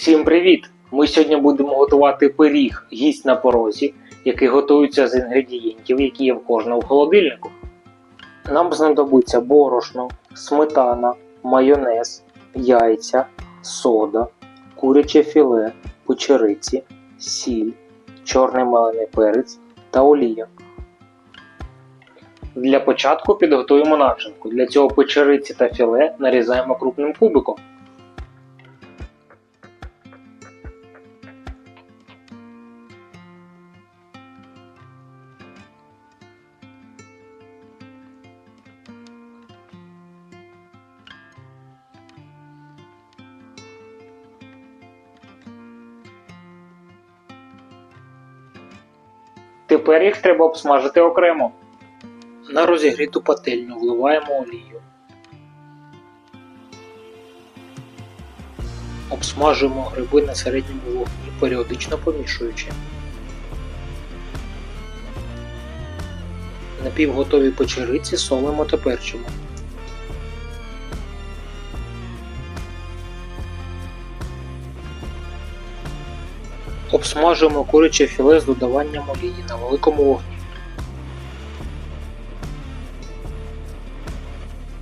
Всім привіт! Ми сьогодні будемо готувати пиріг гість на порозі, який готується з інгредієнтів, які є в кожному холодильнику. Нам знадобиться борошно, сметана, майонез, яйця, сода, куряче філе, печериці, сіль, чорний мелений перець та олія. Для початку підготуємо начинку. Для цього печериці та філе нарізаємо крупним кубиком. Тепер їх треба обсмажити окремо. На розігріту пательню вливаємо олію. Обсмажуємо гриби на середньому вогні, періодично помішуючи. Напівготові печериці солимо та перчимо. Обсмажуємо куряче філе з додаванням олії на великому вогні.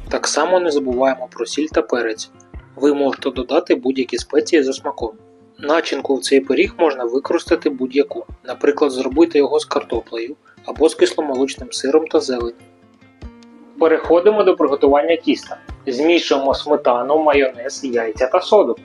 Так само не забуваємо про сіль та перець. Ви можете додати будь-які спеції за смаком. Начинку в цей пиріг можна використати будь-яку, наприклад, зробити його з картоплею або з кисломолочним сиром та зеленню. Переходимо до приготування тіста. Змішуємо сметану, майонез, яйця та соду.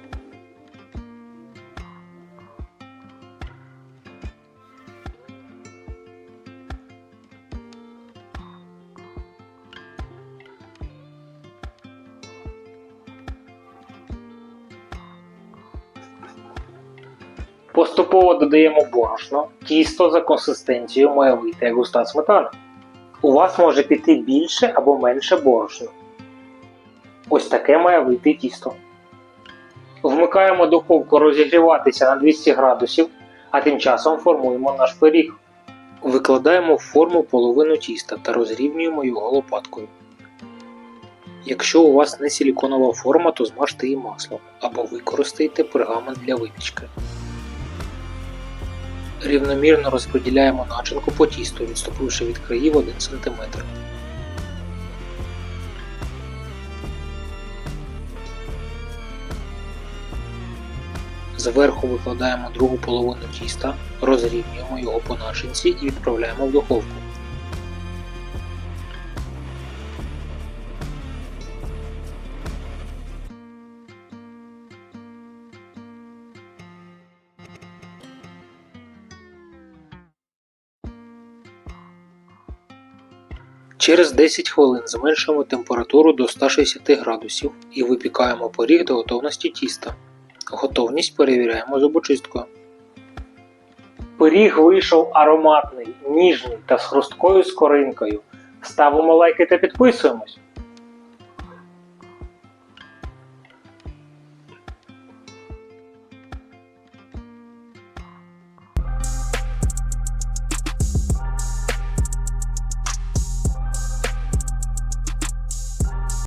Поступово додаємо борошно, тісто за консистенцією має вийти як густа сметана. У вас може піти більше або менше борошна. Ось таке має вийти тісто. Вмикаємо духовку розігріватися на 200 градусів, а тим часом формуємо наш пиріг. Викладаємо в форму половину тіста та розрівнюємо його лопаткою. Якщо у вас не силіконова форма, то змажте її маслом або використайте пергамент для випічки. Рівномірно розподіляємо начинку по тісту, відступивши від країв 1 см. Зверху викладаємо другу половину тіста, розрівнюємо його по начинці і відправляємо в духовку. Через 10 хвилин зменшуємо температуру до 160 градусів і випікаємо пиріг до готовності тіста. Готовність перевіряємо зубочисткою. Пиріг вийшов ароматний, ніжний та з хрусткою скоринкою. Ставимо лайки та підписуємось.